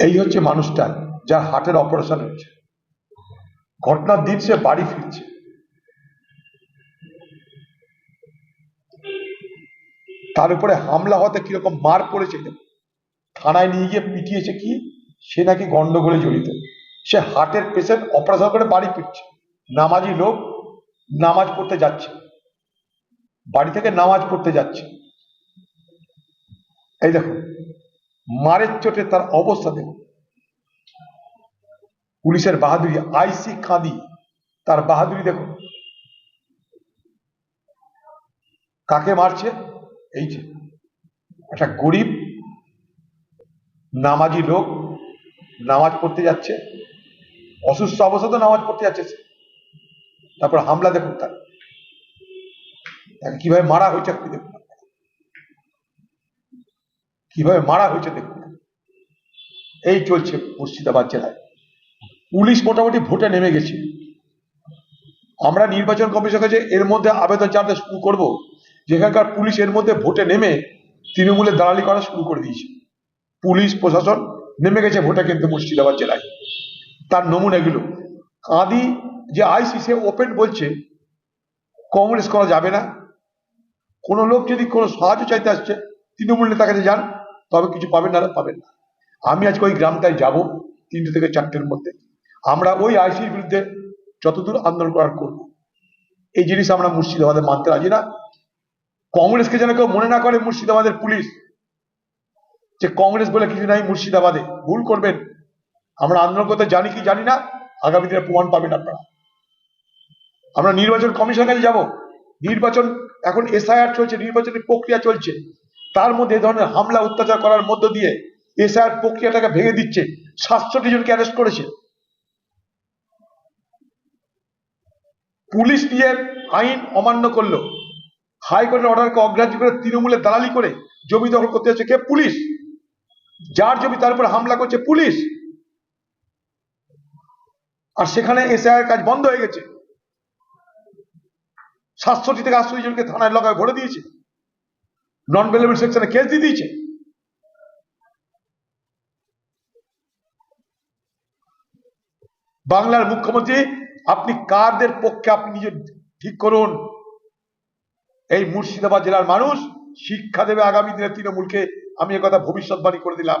এই হচ্ছে মানুষটা যার হার্টের অপারেশন হয়েছে ঘটনার দিন সে বাড়ি ফিরছে। তার উপরে হামলা হতে কীরকম মার পড়েছে থানায় নিয়ে গিয়ে পিটিয়েছে কি? সে নাকি গন্ডগোলে জড়িত। সে হার্টের পেশেন্ট অপারেশন করে বাড়ি ফিরছে। নামাজি লোক নামাজ পড়তে যাচ্ছে। বাড়ি থেকে নামাজ পড়তে যাচ্ছে। এই দেখুন মারের চোটে তার অবস্থা দেখুন। পুলিশের বাহাদুরি, আইসি খাদি তার বাহাদুরি দেখুন। কাকে মারছে? এই যে, একটা গরিব, নামাজি লোক নামাজ পড়তে যাচ্ছে, অসুস্থ অবস্থা তো নামাজ পড়তে যাচ্ছে তারপর হামলা দেখুন তার। কীভাবে মারা হয়েছে দেখুন। কীভাবে মারা হয়েছে দেখুন। এই চলছে মুর্শিদাবাদ জেলায়। পুলিশ মোটামুটি ভোটে নেমে গেছে। আমরা নির্বাচন কমিশন কাছে এর মধ্যে আবেদন জানাতে শুরু করব। যেখানকার পুলিশ এর মধ্যে ভোটে নেমে তৃণমূলের দালালি করা শুরু করে দিয়েছে। পুলিশ, প্রশাসন নেমে গেছে ভোটে কিন্তু মুর্শিদাবাদ জেলায়। তার নমুনা এগুলো। কাঁদি যে আইসি, সে ওপেন বলছে, কংগ্রেস করা যাবে না। কোনো লোক যদি কোনো সাহায্য চাইতে আসছে, তৃণমূল নেতার কাছে যান। তবে কিছু পাবেন না পাবেন না। আমি আজকে ওই গ্রামটায় যাব তিনটে থেকে চারটের মধ্যে। আমরা ওই আইসির বিরুদ্ধে যতদূর আন্দোলন করার করব। এই জিনিস আমরা মুর্শিদাবাদে মানতে রাজি না। কংগ্রেসকে যেন কেউ মনে না করে মুর্শিদাবাদের পুলিশ, যে কংগ্রেস বলে কিছু নাই মুর্শিদাবাদে, ভুল করবেন। আমরা আন্দোলন করতে জানি কি জানি না, আগামী দিনে প্রমাণ পাবেন আপনারা। আমরা নির্বাচন কমিশনের কাছে যাব। নির্বাচন, এখন এসআইআর চলছে নির্বাচনের প্রক্রিয়া চলছে। তার মধ্যে এ ধরনের হামলা, অত্যাচার করার মধ্য দিয়ে এসআইআর প্রক্রিয়াটাকে ভেঙে দিচ্ছে। সাতষট্টি জনকে অ্যারেস্ট করেছে। পুলিশ দিয়ে আইন অমান্য করল। হাইকোর্টের অর্ডারকে অগ্রাহ্য করে তৃণমূলের দালালি করে জমি দখল করতে হচ্ছে কে? পুলিশ। যার জমি তার উপর হামলা করছে পুলিশ। আর সেখানে এসআইআর কাজ বন্ধ হয়ে গেছে। সাতষট্টি থেকে আটষট্টি জনকে থানায় লগায় ভরে দিয়েছে। নন বেলেবল সেকশনে কেস দিয়ে দিয়েছে। বাংলার মুখ্যমন্ত্রী, আপনি কারদের পক্ষে আপনি নিজে ঠিক করুন। এই মুর্শিদাবাদ জেলার মানুষ শিক্ষা দেবে আগামী দিনে তৃণমূলকে। আমি কথা ভবিষ্যৎবাণী করে দিলাম।